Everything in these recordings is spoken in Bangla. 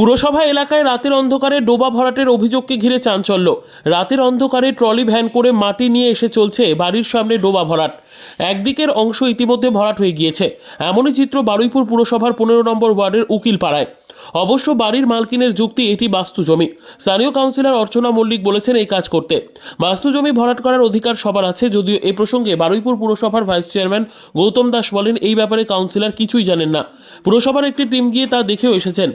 পুরসভা এলাকায় রাতের অন্ধকারে ডোবা ভরাটের অভিযোগকে ঘিরে চাঞ্চল্য। রাতের অন্ধকারে ট্রলি ভ্যান করে মাটি নিয়ে এসে চলছে বাড়ির সামনে ডোবা ভরাট। একদিকের অংশ ইতিমধ্যে ভরাট হয়ে গিয়েছে। এমনই চিত্র বারুইপুর পুরসভার পনেরো নম্বর ওয়ার্ডের উকিল পাড়ায় অবশ্য বাড়ির মালকিনের যুক্তি এটি বাস্তু জমি। স্থানীয় কাউন্সিলর অর্চনা মল্লিক বলেছেন এই কাজ করতে। বাস্তু জমি ভরাট করার অধিকার সবার আছে, যদিও এ প্রসঙ্গে বারুইপুর পুরসভার ভাইস চেয়ারম্যান গৌতম দাস বলেন, এই ব্যাপারে কাউন্সিলর কিছুই জানেন না। পুরসভার একটি টিম গিয়ে তা দেখেও এসেছেন।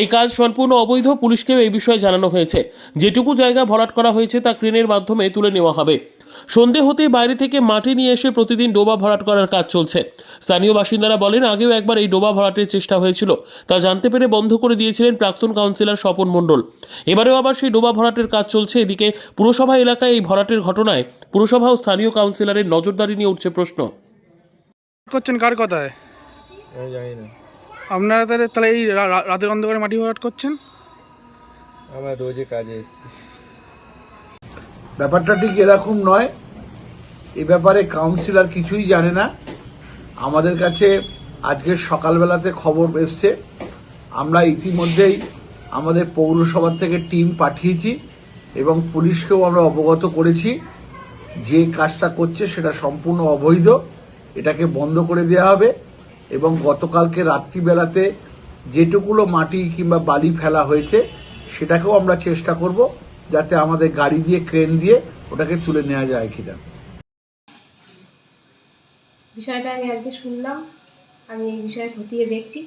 এই কাজ সম্পূর্ণ অবৈধ পুলিশকেও এই বিষয়ে জানানো হয়েছে। যেটুকু জায়গা ভরাট করা হয়েছে তা ক্রেনের মাধ্যমে তুলে নেওয়া হবে। সন্ধে হতেই বাইরে থেকে মাটি নিয়ে এসে প্রতিদিন ডোবা ভরাট করার কাজ চলছে। স্থানীয় বাসিন্দারা বলেন আগেও একবার এই ডোবা ভরাটের চেষ্টা হয়েছিল। তা জানতে পেরে বন্ধ করে দিয়েছিলেন প্রাক্তন কাউন্সিলর স্বপন মণ্ডল। এবারেও আবার সেই ডোবা ভরাটের কাজ চলছে। এদিকে পুরসভা এলাকায় এই ভরাটের ঘটনায় পুরসভা ও স্থানীয় কাউন্সিলরের নজরদারি নিয়ে উঠছে প্রশ্ন। করছেন কার কথায়? জানি না। আপনারা তাহলে তাহলে এই রাতের অন্ধকারে মাটি ভরাট করছেন? আমার রোজে কাজে এসেছি। ব্যাপারটা ঠিক এরকম নয়। এ ব্যাপারে কাউন্সিলর কিছুই জানে না। আমাদের কাছে আজকের সকালবেলাতে খবর এসছে। আমরা ইতিমধ্যেই আমাদের পৌরসভা থেকে টিম পাঠিয়েছি এবং পুলিশকেও আমরা অবগত করেছি। যে কাজটা করছে সেটা সম্পূর্ণ অবৈধ। এটাকে বন্ধ করে দেওয়া হবে। এবং গতকালকে রাত্রিবেলাতে যেটুকুলো মাটি কিংবা বালি ফেলা হয়েছে সেটাকেও আমরা চেষ্টা করব যাতে আমাদের গাড়ি দিয়ে ক্রেন দিয়ে ওটাকে তুলে নেওয়া যায় কিনা। বিষয়টা আমি আজকে শুনলাম। আমি এই বিষয়ে খতিয়ে দেখছি।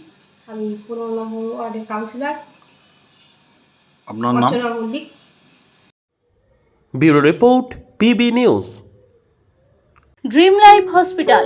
আমি পনেরো নম্বর ওয়ার্ডের কাউন্সিলর। আপনার নাম? Archana Mallick. Bureau report PB news. Dream life hospital.